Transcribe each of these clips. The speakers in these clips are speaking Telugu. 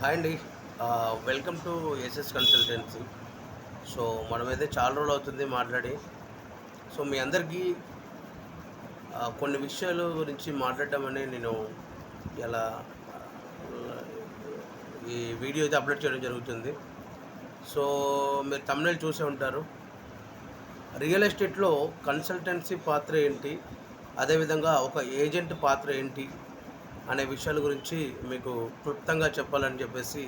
హాయ్ అండి. Welcome to SS consultancy. So మనమైతే చాలా రోజులు అవుతుంది మాట్లాడి. సో మీ అందరికీ కొన్ని విషయాల గురించి మాట్లాడడం అనే నేను ఇలా ఈ వీడియో అయితే అప్లోడ్ చేయడం జరుగుతుంది. సో మీరు తమిళ చూసే ఉంటారు. రియల్ ఎస్టేట్లో కన్సల్టెన్సీ పాత్ర ఏంటి? అదేవిధంగా ఒక ఏజెంట్ పాత్ర ఏంటి? అనే విషయాల గురించి మీకు క్లుప్తంగా చెప్పాలని చెప్పేసి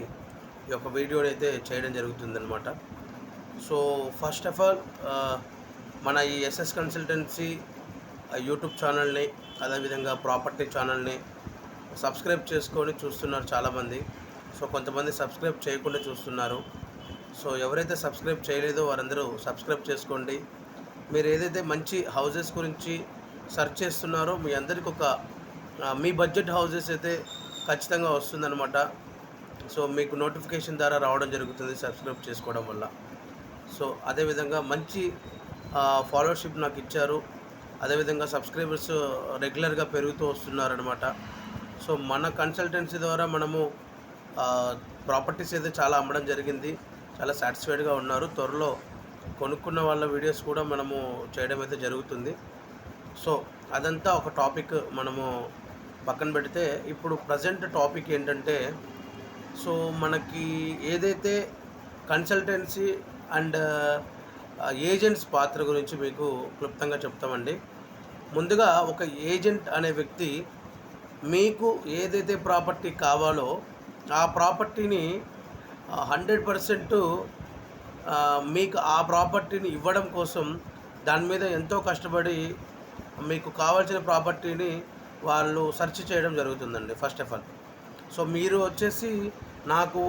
ఈ యొక్క వీడియోని అయితే చేయడం జరుగుతుందనమాట సో ఫస్ట్ ఆఫ్ ఆల్ మన ఈ ఎస్ఎస్ కన్సల్టెన్సీ యూట్యూబ్ ఛానల్ని అదేవిధంగా ప్రాపర్టీ ఛానల్ని సబ్స్క్రైబ్ చేసుకొని చూస్తున్నారు చాలామంది. సో కొంతమంది సబ్స్క్రైబ్ చేయకుండా చూస్తున్నారు. సో ఎవరైతే సబ్స్క్రైబ్ చేయలేదో వారందరూ సబ్స్క్రైబ్ చేసుకోండి. మీరు ఏదైతే మంచి హౌజెస్ గురించి సెర్చ్ చేస్తున్నారో మీ అందరికి ఒక మీ బడ్జెట్ హౌజెస్ అయితే ఖచ్చితంగా వస్తుందన్నమాట. సో మీకు నోటిఫికేషన్ ద్వారా రావడం జరుగుతుంది సబ్స్క్రైబ్ చేసుకోవడం వల్ల. సో అదేవిధంగా మంచి ఫాలోవర్షిప్ నాకు ఇచ్చారు. అదేవిధంగా సబ్స్క్రైబర్స్ రెగ్యులర్గా పెరుగుతూ వస్తున్నారనమాట సో మన కన్సల్టెన్సీ ద్వారా మనము ప్రాపర్టీస్ అయితే చాలా అమ్మడం జరిగింది. చాలా సాటిస్ఫైడ్గా ఉన్నారు. త్వరలో కొనుక్కున్న వాళ్ళ వీడియోస్ కూడా మనము చేయడం అయితే జరుగుతుంది. సో అదంతా ఒక టాపిక్ మనము పక్కన పెడితే ఇప్పుడు ప్రజెంట్ టాపిక్ ఏంటంటే సో మనకి ఏదైతే కన్సల్టెన్సీ అండ్ ఏజెంట్స్ పాత్ర గురించి మీకు క్లుప్తంగా చెప్తామండి. ముందుగా ఒక ఏజెంట్ అనే వ్యక్తి మీకు ఏదైతే ప్రాపర్టీ కావాలో ఆ ప్రాపర్టీని హండ్రెడ్ పర్సెంట్ మీకు ఆ ప్రాపర్టీని ఇవ్వడం కోసం దాని మీద ఎంతో కష్టపడి మీకు కావాల్సిన ప్రాపర్టీని వాళ్ళు సెర్చ్ చేయడం జరుగుతుందండి ఫస్ట్ ఆఫ్ ఆల్ సో మీరు వచ్చేసి నాకు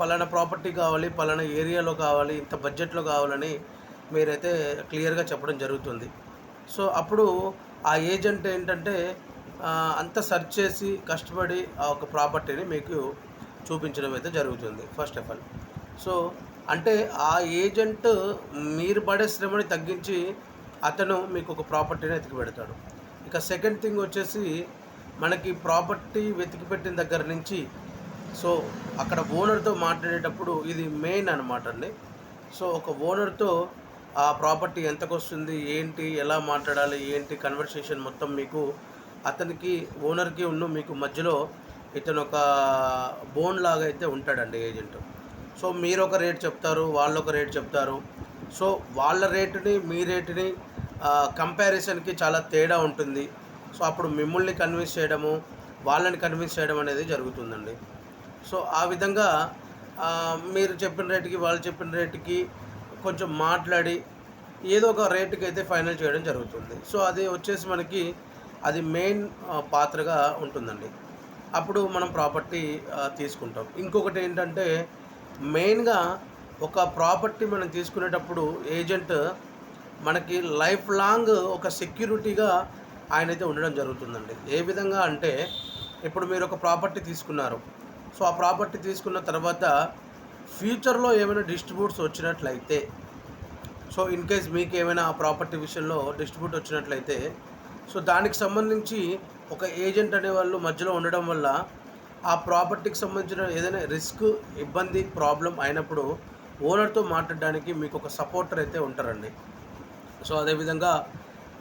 పలానా ప్రాపర్టీ కావాలి పలానా ఏరియాలో కావాలి ఇంత బడ్జెట్లో కావాలని మీరైతే క్లియర్గా చెప్పడం జరుగుతుంది. సో అప్పుడు ఆ ఏజెంట్ ఏంటంటే అంత సెర్చ్ చేసి కష్టపడి ఆ ఒక ప్రాపర్టీని మీకు చూపించడం అయితే జరుగుతుంది ఫస్ట్ ఆఫ్ ఆల్ సో అంటే ఆ ఏజెంట్ మీరు పడే శ్రమని తగ్గించి అతను మీకు ఒక ప్రాపర్టీని ఎతికి పెడతాడు. ఇక సెకండ్ థింగ్ వచ్చేసి మనకి ప్రాపర్టీ వెతికి పెట్టిన దగ్గర నుంచి సో అక్కడ ఓనర్తో మాట్లాడేటప్పుడు ఇది మెయిన్ అనమాట అండి. సో ఒక ఓనర్తో ఆ ప్రాపర్టీ ఎంతకు వస్తుంది ఏంటి ఎలా మాట్లాడాలి ఏంటి కన్వర్సేషన్ మొత్తం మీకు అతనికి ఓనర్కి ఉన్న మీకు మధ్యలో ఇతను ఒక బోన్ లాగా అయితే ఉంటాడండి ఏజెంట్ సో మీరు ఒక రేట్ చెప్తారు వాళ్ళు ఒక రేట్ చెప్తారు. సో వాళ్ళ రేటుని మీ రేటుని కంపారిజన్కి చాలా తేడా ఉంటుంది. సో అప్పుడు మిమ్మల్ని కన్విన్స్ చేయడము వాళ్ళని కన్విన్స్ చేయడం అనేది జరుగుతుందండి. సో ఆ విధంగా మీరు చెప్పిన రేటుకి వాళ్ళు చెప్పిన రేటుకి కొంచెం మాట్లాడి ఏదో ఒక రేటుకి అయితే ఫైనల్ చేయడం జరుగుతుంది. సో అది వచ్చేసి మనకి అది మెయిన్ పాత్రగా ఉంటుందండి. అప్పుడు మనం ప్రాపర్టీ తీసుకుంటాం. ఇంకొకటి ఏంటంటే మెయిన్గా ఒక ప్రాపర్టీ మనం తీసుకునేటప్పుడు ఏజెంట్ మనకి లైఫ్ లాంగ్ ఒక సెక్యూరిటీగా ఆయన అయితే ఉండడం జరుగుతుందండి. ఏ విధంగా అంటే ఇప్పుడు మీరు ఒక ప్రాపర్టీ తీసుకున్నారు. సో ఆ ప్రాపర్టీ తీసుకున్న తర్వాత ఫ్యూచర్లో ఏమైనా డిస్ట్రిబ్యూట్స్ వచ్చినట్లయితే సో ఇన్ కేస్ మీకు ఏమైనా ఆ ప్రాపర్టీ విషయంలో డిస్ట్రిబ్యూట్ వచ్చినట్లయితే సో దానికి సంబంధించి ఒక ఏజెంట్ అనే వాళ్ళు మధ్యలో ఉండడం వల్ల ఆ ప్రాపర్టీకి సంబంధించిన ఏదైనా రిస్క్ ఇబ్బంది ప్రాబ్లం అయినప్పుడు ఓనర్తో మాట్లాడడానికి మీకు ఒక సపోర్టర్ అయితే ఉంటారండి. సో అదేవిధంగా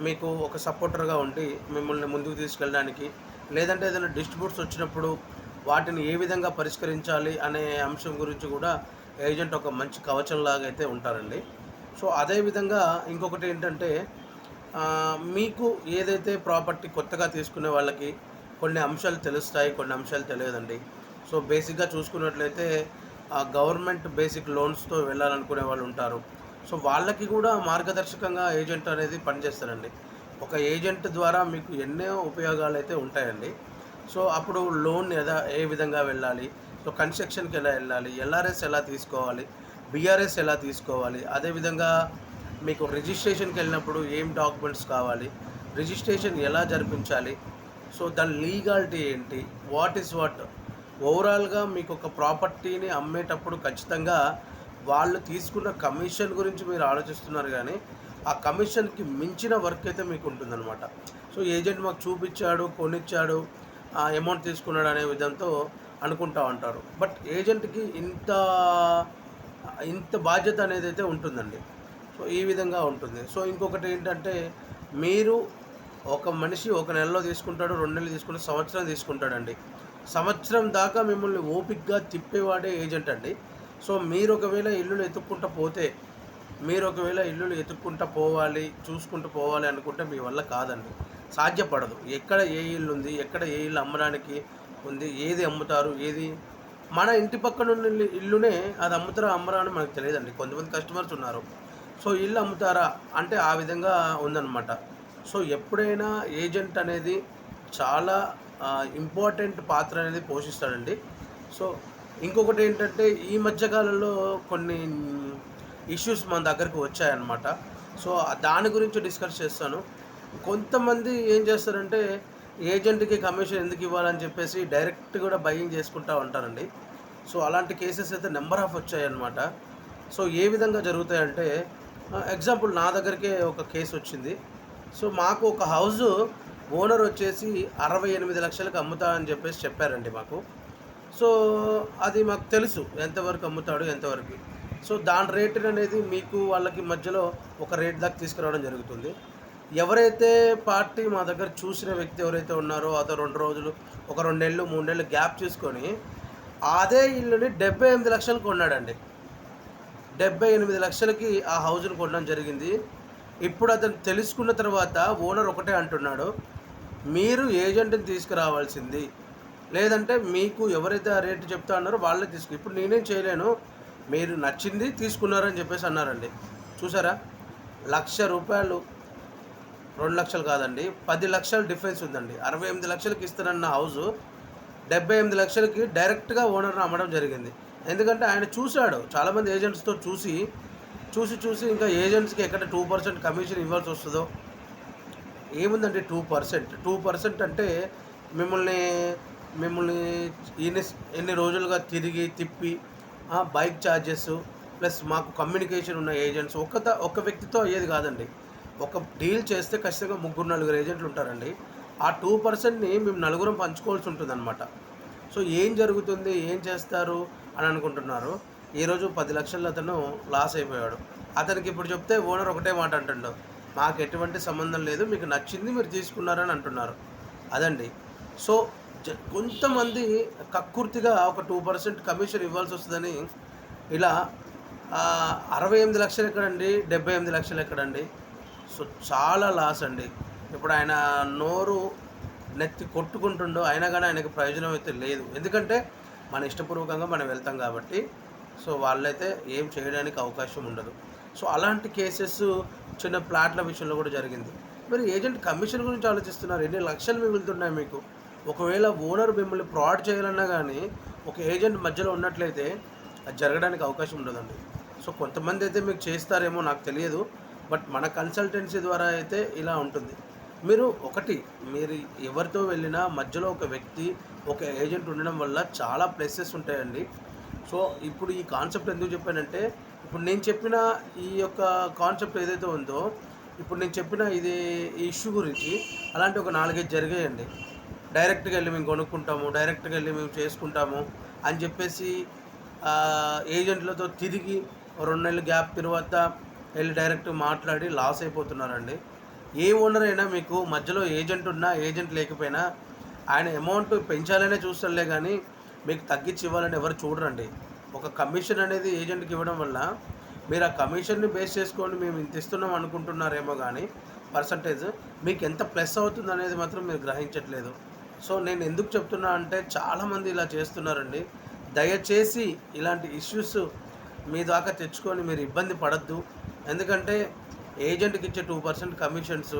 మీకు ఒక సపోర్టర్గా ఉండి మిమ్మల్ని ముందుకు తీసుకెళ్ళడానికి లేదంటే ఏదైనా డిస్ట్రిబ్యూట్స్ వచ్చినప్పుడు వాటిని ఏ విధంగా పరిష్కరించాలి అనే అంశం గురించి కూడా ఏజెంట్ ఒక మంచి కవచంలాగా అయితే ఉంటారండి. సో అదేవిధంగా ఇంకొకటి ఏంటంటే మీకు ఏదైతే ప్రాపర్టీ కొత్తగా తీసుకునే వాళ్ళకి కొన్ని అంశాలు తెలుస్తాయి కొన్ని అంశాలు తెలియదండి. సో బేసిక్గా చూసుకున్నట్లయితే గవర్నమెంట్ బేసిక్ లోన్స్తో వెళ్ళాలనుకునే వాళ్ళు ఉంటారు. సో వాళ్ళకి కూడా మార్గదర్శకంగా ఏజెంట్ అనేది పనిచేస్తారండి. ఒక ఏజెంట్ ద్వారా మీకు ఎన్నో ఉపయోగాలు అయితే ఉంటాయండి. సో అప్పుడు లోన్ ఎలా ఏ విధంగా వెళ్ళాలి? సో కన్స్ట్రక్షన్కి ఎలా వెళ్ళాలి? ఎల్ఆర్ఎస్ ఎలా తీసుకోవాలి? బీఆర్ఎస్ ఎలా తీసుకోవాలి? అదేవిధంగా మీకు రిజిస్ట్రేషన్కి వెళ్ళినప్పుడు ఏం డాక్యుమెంట్స్ కావాలి? రిజిస్ట్రేషన్ ఎలా జరిపించాలి? సో దాని లీగాలిటీ ఏంటి? What is what? ఓవరాల్గా మీకు ఒక ప్రాపర్టీని అమ్మేటప్పుడు ఖచ్చితంగా వాళ్ళు తీసుకున్న కమిషన్ గురించి మీరు ఆలోచిస్తున్నారు కానీ ఆ కమిషన్కి మించిన వర్క్ అయితే మీకు ఉంటుందన్నమాట. సో ఏజెంట్ మాకు చూపించాడు కొనిచ్చాడు అమౌంట్ తీసుకున్నాడు అనే విధంతో అనుకుంటా ఉంటారు. బట్ ఏజెంట్కి ఇంత ఇంత బాధ్యత అనేది అయితే ఉంటుందండి. సో ఈ విధంగా ఉంటుంది. సో ఇంకొకటి ఏంటంటే మీరు ఒక మనిషి ఒక నెలలో తీసుకుంటాడు రెండు నెలలు తీసుకుంటే సంవత్సరం తీసుకుంటాడండి. సంవత్సరం దాకా మిమ్మల్ని ఓపిక్గా తిప్పేవాడే ఏజెంట్ అండి. సో మీరు ఒకవేళ ఇల్లులు ఎత్తుక్కుంటూ పోతే మీరు ఒకవేళ ఇల్లులు ఎత్తుక్కుంటూ పోవాలి చూసుకుంటూ పోవాలి అనుకుంటే మీ వల్ల కాదండి. సాధ్యపడదు. ఎక్కడ ఏ ఇల్లు ఉంది ఎక్కడ ఏ ఇల్లు అమ్మడానికి ఉంది ఏది అమ్ముతారు ఏది? మన ఇంటి పక్కన ఉన్న ఇల్లునే అది అమ్ముతారా అమ్మరా అని మనకు తెలియదండి. కొంతమంది కస్టమర్స్ ఉన్నారు. సో ఇల్లు అమ్ముతారా అంటే ఆ విధంగా ఉందన్నమాట. సో ఎప్పుడైనా ఏజెంట్ అనేది చాలా ఇంపార్టెంట్ పాత్ర అనేది పోషిస్తాడండి. సో ఇంకొకటి ఏంటంటే ఈ మధ్యకాలంలో కొన్ని ఇష్యూస్ మన దగ్గరకు వచ్చాయన్నమాట. సో దాని గురించి డిస్కస్ చేస్తాను. కొంతమంది ఏం చేస్తారంటే ఏజెంట్కి కమిషన్ ఎందుకు ఇవ్వాలని చెప్పేసి డైరెక్ట్ కూడా బయింగ్ చేసుకుంటా ఉంటారండి. సో అలాంటి కేసెస్ అయితే నెంబర్ ఆఫ్ వచ్చాయన్నమాట. సో ఏ విధంగా జరుగుతాయంటే ఎగ్జాంపుల్ నా దగ్గరికే ఒక కేసు వచ్చింది. సో మాకు ఒక హౌస్ ఓనర్ వచ్చేసి అరవై ఎనిమిది లక్షలకు అమ్ముతా అని చెప్పేసి చెప్పారండి మాకు. సో అది మాకు తెలుసు ఎంతవరకు అమ్ముతాడు ఎంతవరకు. సో దాని రేట్ అనేది మీకు వాళ్ళకి మధ్యలో ఒక రేట్ దాకా తీసుకురావడం జరుగుతుంది. ఎవరైతే పార్టీ మా దగ్గర చూసిన వ్యక్తి ఎవరైతే ఉన్నారో అదో రెండు రోజులు ఒక రెండు నెలలు మూడు నెలలు గ్యాప్ తీసుకొని అదే ఇల్లుని డెబ్బై ఎనిమిది లక్షలు కొన్నాడండి. డెబ్బై ఎనిమిది లక్షలకి ఆ హౌస్ను కొనడం జరిగింది. ఇప్పుడు అతను తెలుసుకున్న తర్వాత ఓనర్ ఒకటే అంటున్నాడు మీరు ఏజెంట్ని తీసుకురావాల్సింది లేదంటే మీకు ఎవరైతే ఆ రేటు చెప్తా అన్నారో వాళ్ళే తీసుకు ఇప్పుడు నేనేం చేయలేను మీరు నచ్చింది తీసుకున్నారని చెప్పేసి అన్నారండి. చూసారా? లక్ష రూపాయలు రెండు లక్షలు కాదండి పది లక్షల డిఫరెన్స్ ఉందండి. అరవై ఎనిమిది లక్షలకి ఇస్తానన్న హౌస్ డెబ్బై ఎనిమిది లక్షలకి డైరెక్ట్గా ఓనర్ని అమ్మడం జరిగింది. ఎందుకంటే ఆయన చూశాడు చాలామంది ఏజెంట్స్తో చూసి చూసి చూసి ఇంకా ఏజెంట్స్కి ఎక్కడ టూ పర్సెంట్ కమిషన్ ఇవ్వాల్సి వస్తుందో? ఏముందండి టూ పర్సెంట్? టూ పర్సెంట్ అంటే మిమ్మల్ని మిమ్మల్ని ఎన్ని ఎన్ని రోజులుగా తిరిగి తిప్పి బైక్ ఛార్జెస్ ప్లస్ మాకు కమ్యూనికేషన్ ఉన్న ఏజెంట్స్ ఒక్క ఒక వ్యక్తితో అయ్యేది కాదండి. ఒక డీల్ చేస్తే ఖచ్చితంగా ముగ్గురు నలుగురు ఏజెంట్లు ఉంటారండి. ఆ టూ పర్సెంట్ని మేము నలుగురం పంచుకోవాల్సి ఉంటుందన్నమాట. సో ఏం జరుగుతుంది ఏం చేస్తారు అని అనుకుంటున్నారు. ఈరోజు పది లక్షలు అతను లాస్ అయిపోయాడు. అతనికి ఇప్పుడు చెప్తే ఓనర్ ఒకటే మాట అంటుండో. మాకు ఎటువంటి సంబంధం లేదు మీకు నచ్చింది మీరు తీసుకున్నారని అంటున్నారు. అదండి. సో కొంతమంది కక్కుర్తిగా ఒక టూ పర్సెంట్ కమిషన్ ఇవ్వాల్సి వస్తుందని ఇలా అరవై ఎనిమిది లక్షలు ఎక్కడండి? డెబ్బై ఎనిమిది లక్షలు ఎక్కడండి? సో చాలా లాస్ అండి. ఇప్పుడు ఆయన నోరు నెత్తి కొట్టుకుంటుండో అయినా కానీ ఆయనకు ప్రయోజనం అయితే లేదు. ఎందుకంటే మన ఇష్టపూర్వకంగా మనం వెళ్తాం కాబట్టి సో వాళ్ళైతే ఏం చేయడానికి అవకాశం ఉండదు. సో అలాంటి కేసెస్ చిన్న ప్లాట్ల విషయంలో కూడా జరిగింది. మరి ఏజెంట్ కమిషన్ గురించి ఆలోచిస్తున్నారు? ఎన్ని లక్షలు మిగులుతున్నాయి మీకు? ఒకవేళ ఓనర్ మిమ్మల్ని ఫ్రాడ్ చేయాలన్నా కానీ ఒక ఏజెంట్ మధ్యలో ఉన్నట్లయితే అది జరగడానికి అవకాశం ఉండదండి. సో కొంతమంది అయితే మీకు చేస్తారేమో నాకు తెలియదు బట్ మన కన్సల్టెన్సీ ద్వారా అయితే ఇలా ఉంటుంది. మీరు ఒకటి మీరు ఎవరితో వెళ్ళినా మధ్యలో ఒక వ్యక్తి ఒక ఏజెంట్ ఉండడం వల్ల చాలా ప్లేసెస్ ఉంటాయండి. సో ఇప్పుడు ఈ కాన్సెప్ట్ ఎందుకు చెప్పానంటే ఇప్పుడు నేను చెప్పిన ఈ యొక్క కాన్సెప్ట్ ఏదైతే ఉందో ఇప్పుడు నేను చెప్పిన ఇది ఈ ఇష్యూ గురించి అలాంటి ఒక నాలుగైదు జరిగాయండి. డైరెక్ట్గా వెళ్ళి మేము కొనుక్కుంటాము డైరెక్ట్గా వెళ్ళి మేము చేసుకుంటాము అని చెప్పేసి ఏజెంట్లతో తిరిగి రెండు నెలలు గ్యాప్ తర్వాత వెళ్ళి డైరెక్ట్ మాట్లాడి లాస్ అయిపోతున్నారండి. ఏ ఓనర్ అయినా మీకు మధ్యలో ఏజెంట్ ఉన్నా ఏజెంట్ లేకపోయినా ఆయన అమౌంట్ పెంచాలనే చూస్తారులే కానీ మీకు తగ్గించి ఇవ్వాలని ఎవరు చూడరండి. ఒక కమిషన్ అనేది ఏజెంట్కి ఇవ్వడం వల్ల మీరు ఆ కమిషన్ని బేస్ చేసుకొని మేము ఇంత ఇస్తున్నాం అనుకుంటున్నారేమో కానీ పర్సంటేజ్ మీకు ఎంత ప్లస్ అవుతుంది అనేది మాత్రం మీరు గ్రహించట్లేదు. సో నేను ఎందుకు చెప్తున్నా అంటే చాలామంది ఇలా చేస్తున్నారండి. దయచేసి ఇలాంటి ఇష్యూస్ మీ దాకా తెచ్చుకొని మీరు ఇబ్బంది పడద్దు. ఎందుకంటే ఏజెంట్కి ఇచ్చే టూ పర్సెంట్ కమిషన్స్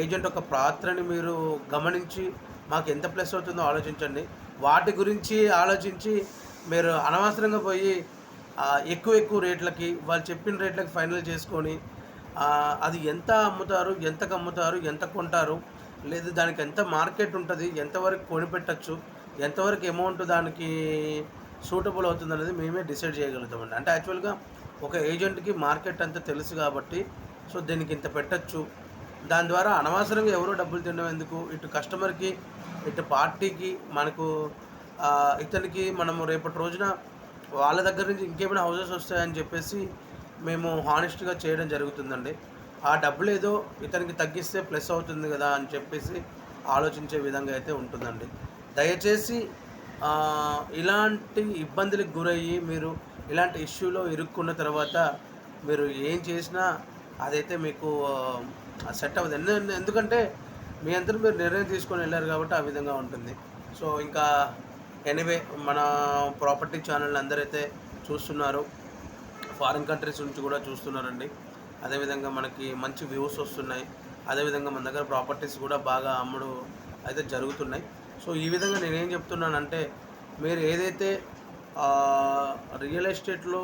ఏజెంట్ ఒక పాత్రని మీరు గమనించి మాకు ఎంత ప్లస్ అవుతుందో ఆలోచించండి. వాటి గురించి ఆలోచించి మీరు అనవసరంగా పోయి ఎక్కువ ఎక్కువ రేట్లకి వాళ్ళు చెప్పిన రేట్లకి ఫైనల్ చేసుకొని అది ఎంత అమ్ముతారు ఎంతకు అమ్ముతారు ఎంత కొంటారు లేదు దానికి ఎంత మార్కెట్ ఉంటుంది ఎంతవరకు కొనిపెట్టచ్చు ఎంతవరకు అమౌంట్ దానికి సూటబుల్ అవుతుంది అనేది మేమే డిసైడ్ చేయగలుగుతామండి. అంటే యాక్చువల్గా ఒక ఏజెంట్కి మార్కెట్ అంతా తెలుసు కాబట్టి సో దీనికి ఇంత పెట్టచ్చు. దాని ద్వారా అనవసరంగా ఎవరో డబ్బులు తినడం ఎందుకు? ఇటు కస్టమర్కి ఇటు పార్టీకి మనకు ఇతనికి మనము రేపటి రోజున వాళ్ళ దగ్గర నుంచి ఇంకేమైనా హౌసెస్ వస్తాయని చెప్పేసి మేము హానెస్ట్గా చేయడం జరుగుతుందండి. ఆ డబ్బులు ఏదో ఇతనికి తగ్గిస్తే ప్లస్ అవుతుంది కదా అని చెప్పేసి ఆలోచించే విధంగా అయితే ఉంటుందండి. దయచేసి ఇలాంటి ఇబ్బందులకు గురయ్యి మీరు ఇలాంటి ఇష్యూలో ఇరుక్కున్న తర్వాత మీరు ఏం చేసినా అదైతే మీకు సెట్ అవ్వదు. ఎందు- ఎందుకంటే మీ అందరూ మీరు నిర్ణయం తీసుకొని వెళ్ళారు కాబట్టి ఆ విధంగా ఉంటుంది. సో ఇంకా ఎనీవే మన ప్రాపర్టీ ఛానల్ అందరైతే చూస్తున్నారు. ఫారిన్ కంట్రీస్ నుంచి కూడా చూస్తున్నారండి. అదేవిధంగా మనకి మంచి వ్యూస్ వస్తున్నాయి. అదేవిధంగా మన దగ్గర ప్రాపర్టీస్ కూడా బాగా అమ్ముడు అయితే జరుగుతున్నాయి. సో ఈ విధంగా నేనేం చెప్తున్నానంటే మీరు ఏదైతే రియల్ ఎస్టేట్లో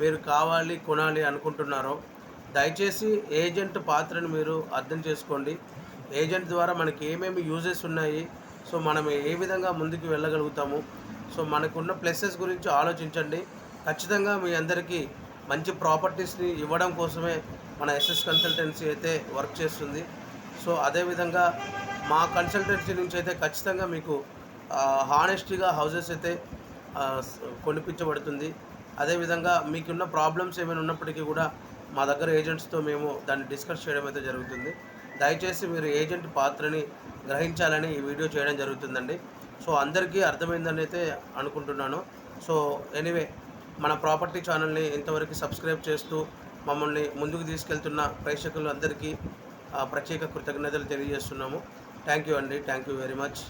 మీరు కావాలి కొనాలి అనుకుంటున్నారో దయచేసి ఏజెంట్ పాత్రను మీరు అర్థం చేసుకోండి. ఏజెంట్ ద్వారా మనకి ఏమేమి యూజెస్ ఉన్నాయి సో మనం ఏ విధంగా ముందుకు వెళ్ళగలుగుతాము. సో మనకున్న ప్లేసెస్ గురించి ఆలోచించండి. ఖచ్చితంగా మీ అందరికీ మంచి ప్రాపర్టీస్ని ఇవ్వడం కోసమే మన ఎస్ఎస్ కన్సల్టెన్సీ అయితే వర్క్ చేస్తుంది. సో అదేవిధంగా మా కన్సల్టెన్సీ నుంచి అయితే ఖచ్చితంగా మీకు హానెస్టీగా హౌసెస్ అయితే కొనిపించబడుతుంది. అదేవిధంగా మీకున్న ప్రాబ్లమ్స్ ఏమైనా ఉన్నప్పటికీ కూడా మా దగ్గర ఏజెంట్స్తో మేము దాన్ని డిస్కస్ చేయడం అయితే జరుగుతుంది. దయచేసి మీరు ఏజెంట్ పాత్రని గ్రహించాలని ఈ వీడియో చేయడం జరుగుతుందండి. సో అందరికీ అర్థమైందని అయితే అనుకుంటున్నాను. సో ఎనీవే మన ప్రాపర్టీ ఛానల్ని ఇంతవరకు సబ్స్క్రైబ్ చేస్తూ మమ్మల్ని ముందుకు తీసుకెళ్తున్న ప్రేక్షకులు అందరికీ ప్రత్యేక కృతజ్ఞతలు తెలియజేస్తున్నాము. థ్యాంక్ యూ అండి. Thank you very much.